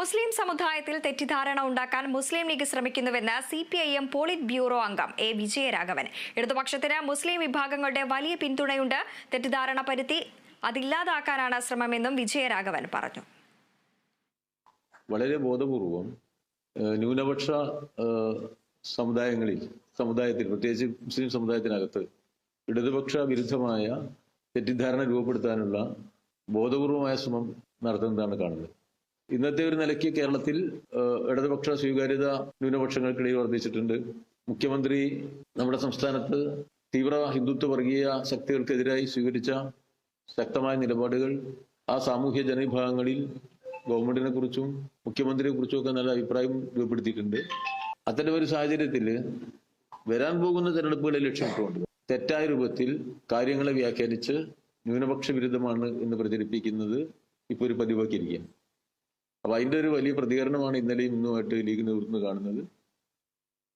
മുസ്ലിം സമുദായത്തിൽ തെറ്റിദ്ധാരണ ഉണ്ടാക്കാൻ Muslim League ശ്രമിക്കുന്നുവെന്ന് C P I M polit bureau അംഗം എ വിജയരാഘവൻ. ഇടതുപക്ഷത്തിന് മുസ്ലിം വിഭാഗങ്ങളുടെ വലിയ പിന്തുണയുണ്ട്. തെറ്റിദ്ധാരണ പരുത്തി അതില്ലാതാക്കാനാണ് ശ്രമമെന്നും വിജയരാഘവൻ പറഞ്ഞു. വളരെ ബോധപൂർവം ന്യൂനപക്ഷ സമുദായങ്ങളിൽ സമുദായത്തിൽ പ്രത്യേകിച്ച് മുസ്ലിം സമുദായത്തിനകത്ത് ഇടതുപക്ഷ വിരുദ്ധമായ തെറ്റിദ്ധാരണ രൂപപ്പെടുത്താനുള്ള ബോധപൂർവമായ ശ്രമം നടത്തുന്നതാണ് കാണുന്നത്. ഇന്നത്തെ ഒരു നിലയ്ക്ക് കേരളത്തിൽ ഇടതുപക്ഷ സ്വീകാര്യത ന്യൂനപക്ഷങ്ങൾക്കിടയിൽ വർദ്ധിച്ചിട്ടുണ്ട്. മുഖ്യമന്ത്രി നമ്മുടെ സംസ്ഥാനത്ത് തീവ്ര ഹിന്ദുത്വ വർഗീയ ശക്തികൾക്കെതിരായി സ്വീകരിച്ച ശക്തമായ നിലപാടുകൾ ആ സാമൂഹ്യ ജനവിഭാഗങ്ങളിൽ ഗവൺമെന്റിനെ കുറിച്ചും മുഖ്യമന്ത്രിയെ കുറിച്ചും ഒക്കെ നല്ല അഭിപ്രായം രൂപപ്പെടുത്തിയിട്ടുണ്ട്. അത്തരം ഒരു സാഹചര്യത്തിൽ വരാൻ പോകുന്ന തെരഞ്ഞെടുപ്പുകളെ ലക്ഷ്യമിട്ടുകൊണ്ട് തെറ്റായ രൂപത്തിൽ കാര്യങ്ങളെ വ്യാഖ്യാനിച്ച് ന്യൂനപക്ഷ വിരുദ്ധമാണ് എന്ന് പ്രചരിപ്പിക്കുന്നത് ഇപ്പോൾ ഒരു പതിവാക്കിയിരിക്കുകയാണ്. അപ്പൊ അതിന്റെ ഒരു വലിയ പ്രതികരണമാണ് ഇന്നലെയും ഇന്നുമായിട്ട് ലീഗ് നേതൃത്വം കാണുന്നത്.